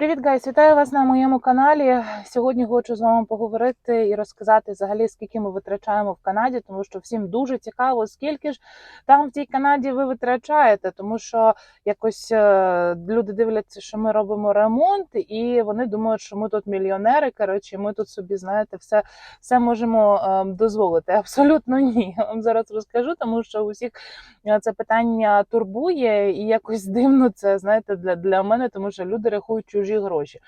Привіт, гайс! Вітаю вас на моєму каналі. Сьогодні хочу з вами поговорити і розказати взагалі, скільки ми витрачаємо в Канаді, тому що всім дуже цікаво, скільки ж там в тій Канаді ви витрачаєте, тому що якось е, люди дивляться, що ми робимо ремонт, і вони думають, що ми тут мільйонери. Коротше, ми тут собі знаєте, все, все можемо е, дозволити. Абсолютно ні. Я вам зараз розкажу, тому що усіх е, це питання турбує, і якось дивно це знаєте для, для мене, тому що люди рахують чужі гроші.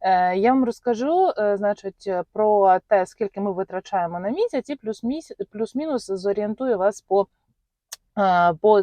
Е, я вам розкажу, е, значить, про те, скільки ми витрачаємо на місяць, і плюс-мінус зорієнтую вас по. По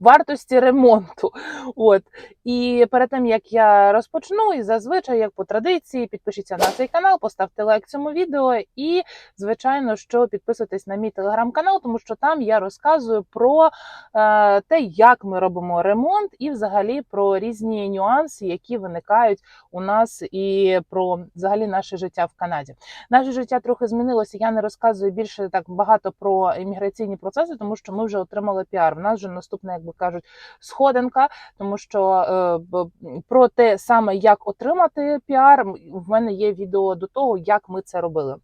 вартості ремонту, от і перед тим як я розпочну, і зазвичай, як по традиції, підпишіться на цей канал, поставте лайк цьому відео, і звичайно, що підписуйтесь на мій телеграм-канал, тому що там я розказую про е, те, як ми робимо ремонт, і взагалі про різні нюанси, які виникають у нас, і про взагалі наше життя в Канаді. Наше життя трохи змінилося. Я не розказую більше так багато про імміграційні процеси, тому що ми вже отримали піар. У нас вже наступна, як би кажуть, сходинка, тому що е, про те саме, як отримати піар, в мене є відео до того, як ми це робили.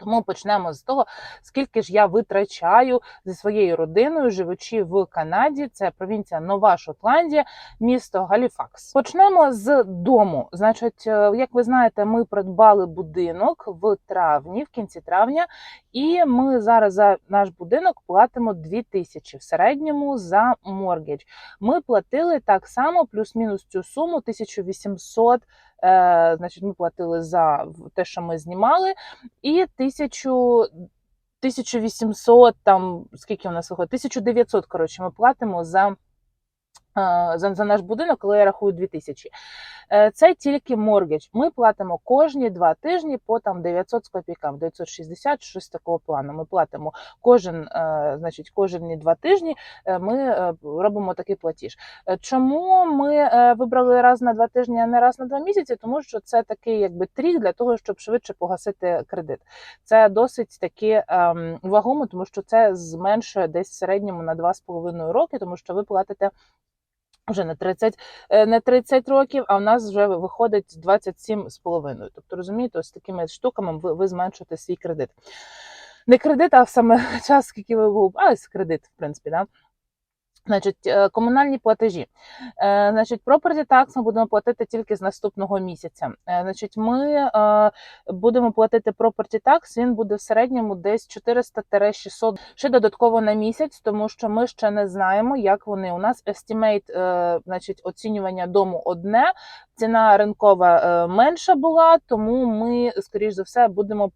Тому почнемо з того, скільки ж я витрачаю зі своєю родиною, живучи в Канаді. Це провінція Нова Шотландія, місто Галіфакс. Почнемо з дому. Значить, е, як ви знаєте, ми придбали будинок в травні, в кінці травня, і ми зараз за наш будинок платимо 2 тисячі в середньому за моргідж. Ми платили так само, плюс-мінус цю суму 1800 Е, значить, ми платили за те, що ми знімали, і тисячу. 1800, там скільки у нас виходить? 1900, коротше, ми платимо за, е, за, за наш будинок, коли я рахую 2000. Е, Це тільки моргідж. Ми платимо кожні два тижні по там 900 з копійками, 960, щось такого плану. Ми платимо кожен, е, значить, кожні два тижні. е, Ми робимо такий платіж. Чому ми вибрали раз на два тижні, а не раз на два місяці? Тому що це такий якби трік для того, щоб швидше погасити кредит. Це досить таки ем, вагомо, тому що це зменшує десь в середньому на 2,5 роки, тому що ви платите. Вже не 30, е, не 30 років, а в нас вже виходить 27 з половиною. Тобто, розумієте, ось такими штуками ви, ви зменшуєте свій кредит. Не кредит, а саме час, скільки ви був, а ось кредит, в принципі, да? Значить, е, комунальні платежі. Е, Значить, property tax ми будемо платити тільки з наступного місяця. Е, Значить, ми будемо платити property tax, він буде в середньому десь 400-600 ще додатково на місяць, тому що ми ще не знаємо, як вони. У нас estimate, значить, оцінювання дому одне, ціна ринкова менша була, тому ми, скоріш за все, будемо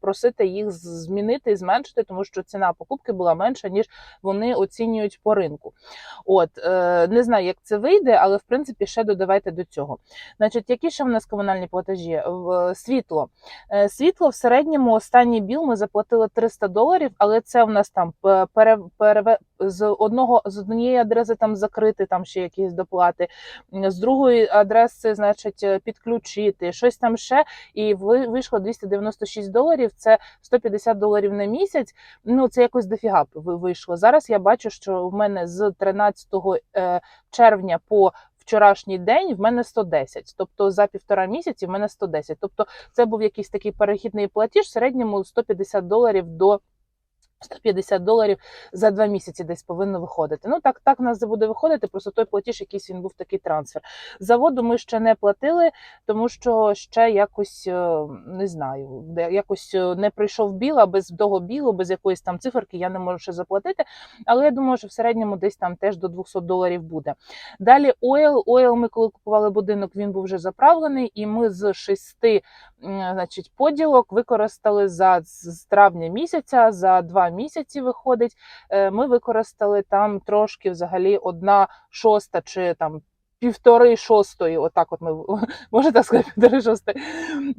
просити їх змінити і зменшити, тому що ціна покупки була менша, ніж вони оцінюють по ринку. От е, не знаю, як це вийде, але в принципі ще додавайте до цього. Значить, які ще в нас комунальні платежі? Світло. Е, Світло в середньому останній біл ми заплатили 300 доларів, але це в нас там пе- пере, з одного з однієї адреси там закрити, там ще якісь доплати, з другої адреси, значить, е, підключити, щось там ще. І ви- вийшло 296 доларів. Це 150 доларів на місяць. Ну це якось дофіга вийшло. Зараз я бачу, що в мене з 13 е, червня по вчорашній день в мене 110. Тобто за півтора місяці в мене 110. Тобто це був якийсь такий перехідний платіж, в середньому 150 доларів до 150 доларів за два місяці десь повинно виходити. Ну так, так в нас буде виходити. Просто той платіж, якийсь він був такий трансфер. За воду ми ще не платили, тому що ще якось е, не знаю, якось е, не прийшов біл, а без того білу, без якоїсь там циферки я не можу ще заплатити. Але я думаю, що в середньому десь там теж до 200 доларів буде. Далі ойл. Ойл ми коли купували будинок, він був вже заправлений, і ми з шести значить, поділок використали за з травня місяця, за два місяці виходить. е, Ми використали там трошки взагалі одна шоста чи там. Півтори шостої, отак, от ми можна так сказати, півтори шостої.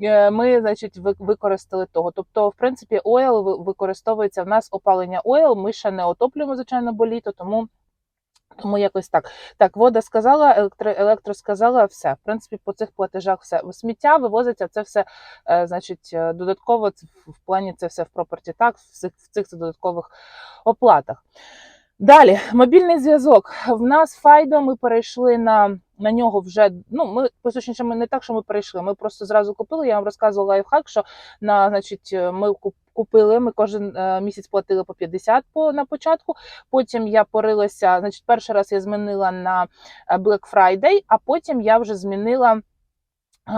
Е, Ми, значить, використали того. Тобто, в принципі, ойл ви- використовується в нас опалення ойл. Ми ще не отоплюємо, звичайно, бо літо, тому тому якось так. Так, вода сказала, електро, електро сказала, все. В принципі, по цих платежах все. Сміття вивозиться, це все, е, значить, е, додатково в плані це все в property tax, в цих додаткових оплатах. Далі, мобільний зв'язок. В нас Файдо ми перейшли на на нього вже ну ми точніше, ми не так, що ми перейшли. Ми просто зразу купили. Я вам розказувала лайфхак, що на значить ми купили. Ми кожен е, місяць платили по 50 по на початку. Потім я порилася. Значить, перший раз я змінила на е, Black Friday, а потім я вже змінила.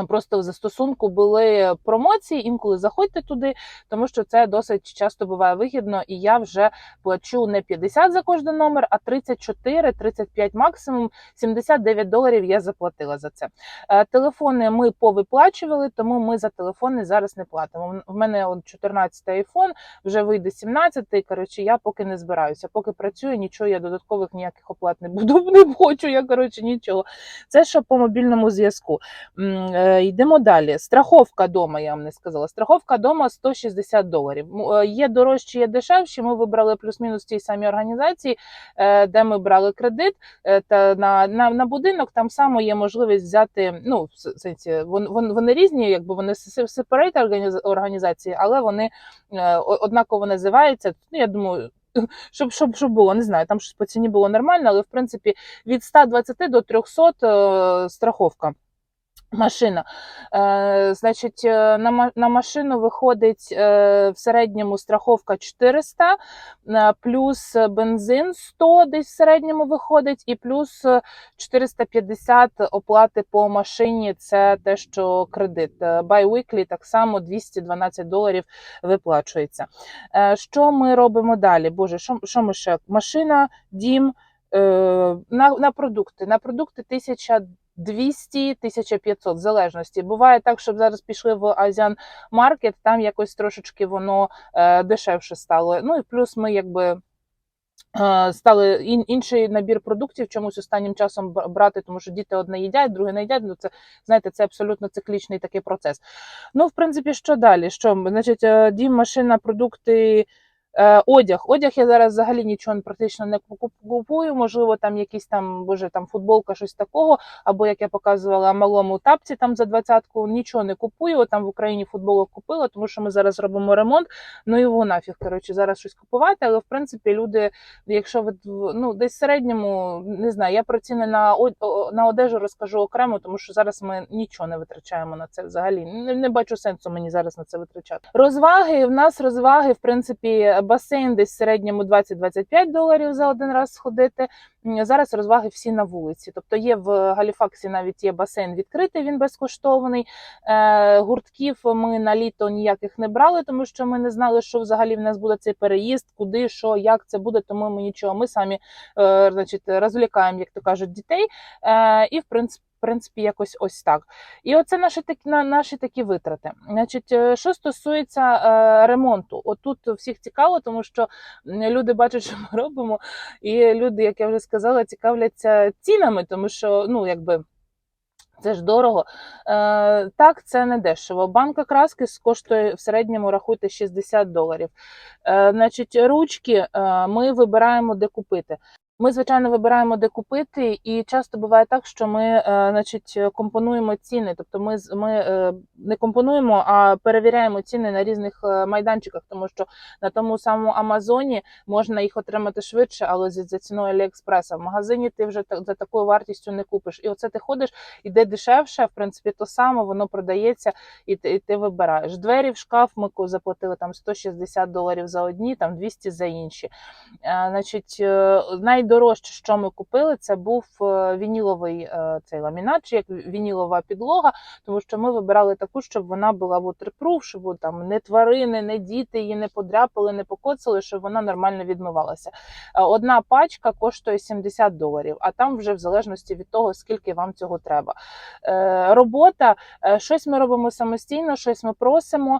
Просто в застосунку були промоції, інколи заходьте туди, тому що це досить часто буває вигідно, і я вже плачу не 50 за кожен номер, а 34, 35 максимум. 79 доларів я заплатила за це. Е, Телефони ми повиплачували, тому ми за телефони зараз не платимо. В мене 14 айфон, вже вийде 17. Коротше, я поки не збираюся. Поки працюю, нічого я додаткових ніяких оплат не буду. Не хочу. Я коротше нічого. Це що по мобільному зв'язку. Йдемо далі. Страховка дома, я вам не сказала. Страховка дома 160 доларів. Є дорожчі, є дешевші. Ми вибрали плюс-мінус ті самі організації, е, де ми брали кредит. Та на, на, на будинок там само є можливість взяти. Ну, в сенсі, вон, вон, вони різні, якби вони сепарейт організації, але вони е, однаково називаються. Ну, я думаю. Щоб, щоб, щоб було, не знаю, там щось по ціні було нормально, але в принципі від 120 до 300 е, страховка. Машина. Е, значить, е, на, на машину виходить е, в середньому страховка 400, е, плюс бензин 100 десь в середньому виходить, і плюс е, 450 оплати по машині це те, що кредит. Е, Bi-weekly так само 212 доларів виплачується. Е, Що ми робимо далі? Боже, що, що ми ще? Машина, дім, е, на, на продукти. На продукти 1200-1500 в залежності. Буває так, щоб зараз пішли в Азіан Маркет, там якось трошечки воно е, дешевше стало. Ну і плюс ми якби. е, Стали ін- інший набір продуктів чомусь останнім часом брати, тому що діти одне їдять, друге не їдять. Ну це знаєте, це абсолютно циклічний такий процес. Ну, в принципі, що далі? Що значить, е, дім, машина, продукти, одяг. Одяг я зараз взагалі нічого практично не куп- купую. Можливо, там якісь там, боже, там футболка, щось такого, або як я показувала малому тапці там за двадцятку, нічого не купую. Там в Україні футболок купила, тому що ми зараз робимо ремонт. Ну його нафіг, коротше, зараз щось купувати. Але в принципі, люди, якщо ви ну десь в середньому, не знаю, я про ціни на на одежу розкажу окремо, тому що зараз ми нічого не витрачаємо на це взагалі. Не, не бачу сенсу мені зараз на це витрачати. Розваги в нас розваги, в принципі, басейн десь в середньому 20-25 доларів за один раз сходити. Зараз розваги всі на вулиці. Тобто є в Галіфаксі навіть є басейн відкритий, він безкоштовний. Е, гуртків ми на літо ніяких не брали, тому що ми не знали, що взагалі в нас буде цей переїзд, куди, що, як це буде. Тому ми нічого. Ми самі е, значить, розвлікаємо, як то кажуть, дітей. Е, і в принципі. Принципі, якось ось так. І оце наші такі на наші такі витрати. Значить, е, що стосується е, ремонту, отут всіх цікаво, тому що люди бачать, що ми робимо, і люди, як я вже сказала, цікавляться цінами, тому що ну якби. Це ж дорого. Е, так, це не дешево. Банка краски коштує в середньому рахуйте 60 доларів. Е, значить, ручки е, ми вибираємо, де купити. Ми, звичайно, вибираємо, де купити, і часто буває так, що ми е, значить, компонуємо ціни. Тобто ми, ми е, не компонуємо, а перевіряємо ціни на різних е, майданчиках, тому що на тому самому Амазоні можна їх отримати швидше, але за, ціною Аліекспреса. В магазині ти вже за такою вартістю не купиш. І оце ти ходиш, іде дешевше, в принципі, то саме воно продається, і ти, і ти вибираєш. Двері в шкаф ми заплатили там 160 доларів за одні, там 200 за інші. Значить, е, найдорожче, що ми купили, це був е, вініловий е, цей ламінат, чи як вінілова підлога, тому що ми вибирали таку, щоб вона була waterproof, щоб там не тварини, не діти її не подряпали, не покоцали, щоб вона нормально відмивалася. Е, Одна пачка коштує 70 доларів, а там вже в залежності від того, скільки вам цього треба. Робота, щось ми робимо самостійно, щось ми просимо,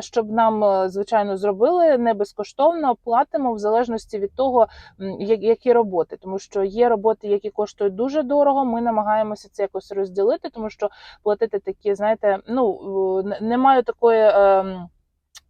щоб нам, звичайно, зробили не безкоштовно, платимо в залежності від того, які роботи. Тому що є роботи, які коштують дуже дорого. Ми намагаємося це якось розділити, тому що платити такі, знаєте, ну е, немає такої.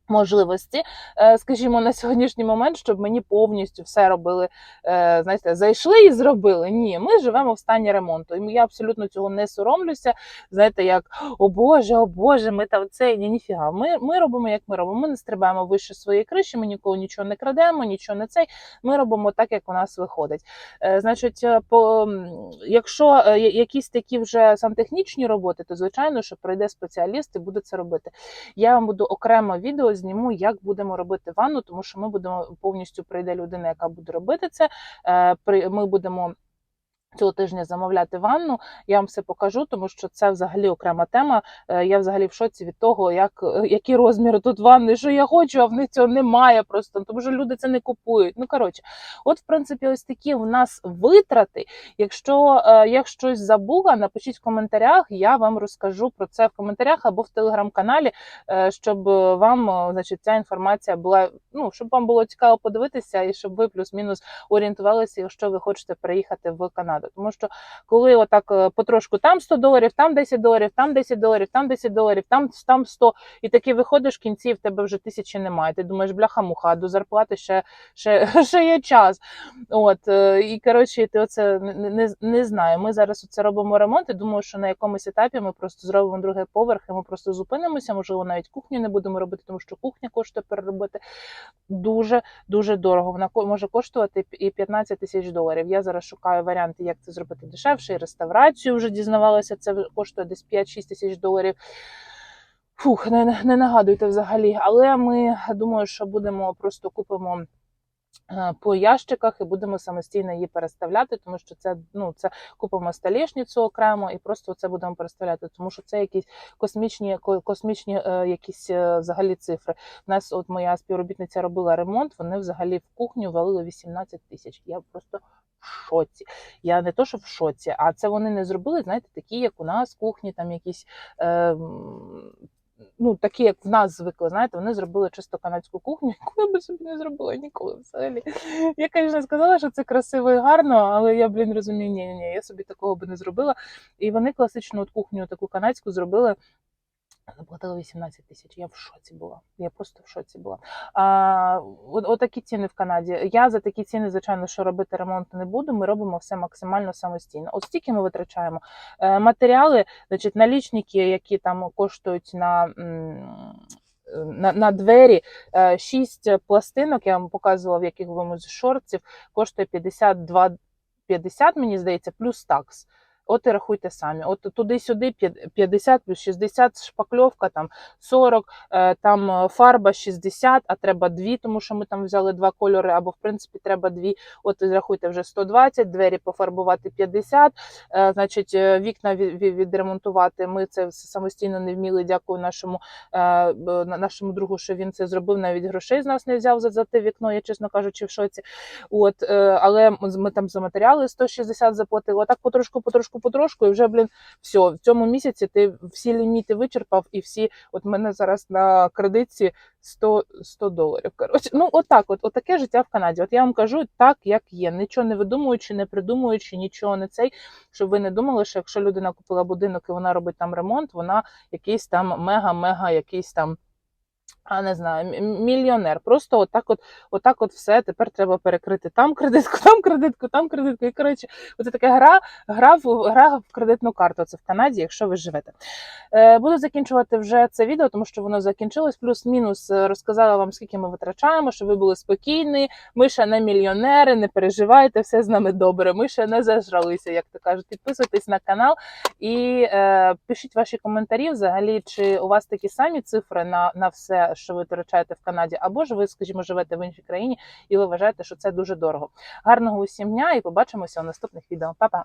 Можливості, е, скажімо, на сьогоднішній момент, щоб мені повністю все робили, е, знаєте, зайшли і зробили. Ні, ми живемо в стані ремонту. І я абсолютно цього не соромлюся. Знаєте, як о Боже, о Боже, ми там це ні, ніфіга. Ми, ми робимо, як ми робимо. Ми не стрибаємо вище своєї криші, ми нікого нічого не крадемо, нічого не цей. Ми робимо так, як у нас виходить. Е, Значить, по якщо якісь такі вже сантехнічні роботи, то звичайно, що прийде спеціаліст і буде це робити. Я вам буду окремо відео зніму, як будемо робити ванну, тому що ми будемо повністю прийде людина, яка буде робити це. Е, Ми будемо. Цього тижня замовляти ванну, я вам все покажу, тому що це взагалі окрема тема. Е, Я взагалі в шоці від того, як е, які розміри тут ванни, що я хочу, а в них цього немає просто, тому що люди це не купують. Ну коротше, от в принципі, ось такі в нас витрати. Якщо е, я щось забула, напишіть в коментарях, я вам розкажу про це в коментарях або в телеграм-каналі, щоб вам значить, ця інформація була, ну щоб вам було цікаво подивитися, і щоб ви плюс-мінус орієнтувалися, якщо ви хочете переїхати в Канаду. Тому що коли отак е, потрошку там 100 доларів, там 10 доларів, там 10 доларів, там 10 доларів, там, там 100, і таки виходиш в кінці, в тебе вже тисячі немає. Ти думаєш, бляха-муха, до зарплати ще, ще, ще є час. От е, і коротше, ти оце не, не, не знаю. Ми зараз оце робимо ремонт. і думаю, що на якомусь етапі ми просто зробимо другий поверх, і ми просто зупинимося. Можливо, навіть кухню не будемо робити, тому що кухня коштує переробити дуже дуже дорого. Вона може коштувати і 15 тисяч доларів. Я зараз шукаю варіанти, як це зробити дешевше. І реставрацію вже дізнавалася. Це коштує десь 5-6 тисяч доларів. Фух, не, не нагадуйте взагалі. Але ми думаю, що будемо просто купимо. е, По ящиках і будемо самостійно її переставляти, тому що це ну це купимо столішницю окремо і просто це будемо переставляти, тому що це якісь космічні космічні е, якісь е, взагалі цифри. У нас от моя співробітниця робила ремонт. Вони взагалі в кухню валили 18 тисяч. Я просто шоці. Я не то, що в шоці, а це вони не зробили, знаєте, такі, як у нас кухні, там якісь. Е, Ну, такі, як в нас звикли, знаєте, вони зробили чисто канадську кухню, яку я би собі не зробила ніколи взагалі. Я, звісно, сказала, що це красиво і гарно, але я, блін, розумію, ні, ні, ні, я собі такого би не зробила. І вони класичну от кухню, таку канадську, зробили. Заплатила 18 тисяч. Я в шоці була. Я просто в шоці була. А, от, от такі ціни в Канаді. Я за такі ціни, звичайно, що робити ремонт не буду. Ми робимо все максимально самостійно. От стільки ми витрачаємо. Е, матеріали, значить, налічники, які там коштують на. На, на двері Е, шість пластинок, я вам показувала в якихось з шортів, коштує 52,50, мені здається, плюс такс. От і рахуйте самі. От туди-сюди 50 плюс 60 шпакльовка, там 40, е, там е, фарба 60, а треба дві, тому що ми там взяли два кольори, або в принципі треба дві. От рахуйте вже 120, двері пофарбувати 50, е, значить вікна від- від- відремонтувати. Ми це самостійно не вміли. Дякую нашому нашому другу, що він це зробив. Навіть грошей з нас не взяв за, за те вікно. Я чесно кажучи, в шоці. От, але ми там за матеріали 160 заплатили. Отак потрошку, потрошку, потрошку, і вже, блін, все, в цьому місяці ти всі ліміти вичерпав, і всі, от мене зараз на кредитці 100, 100 доларів. Коротше, ну отак, от, от таке життя в Канаді. От я вам кажу так, як є, нічого не видумуючи, не придумуючи, нічого не цей, щоб ви не думали, що якщо людина купила будинок і вона робить там ремонт, вона якийсь там мега-мега, якийсь там. А не знаю, мільйонер. Просто отак, от, отак, от все. Тепер треба перекрити там кредитку, там кредитку, там кредитку. І коротше, оце така гра, гра в гра в кредитну карту. Це в Канаді, якщо ви живете. Е, буду закінчувати вже це відео, тому що воно закінчилось. Плюс-мінус е, розказала вам, скільки ми витрачаємо, щоб ви були спокійні. Ми ще не мільйонери, не переживайте, все з нами добре. Ми ще не зажралися, як то кажуть. Підписуйтесь на канал і е, пишіть ваші коментарі. Взагалі, чи у вас такі самі цифри на, на все, що ви витрачаєте в Канаді, або ж ви, скажімо, живете в іншій країні і ви вважаєте, що це дуже дорого. Гарного усім дня і побачимося у наступних відео. Па-па!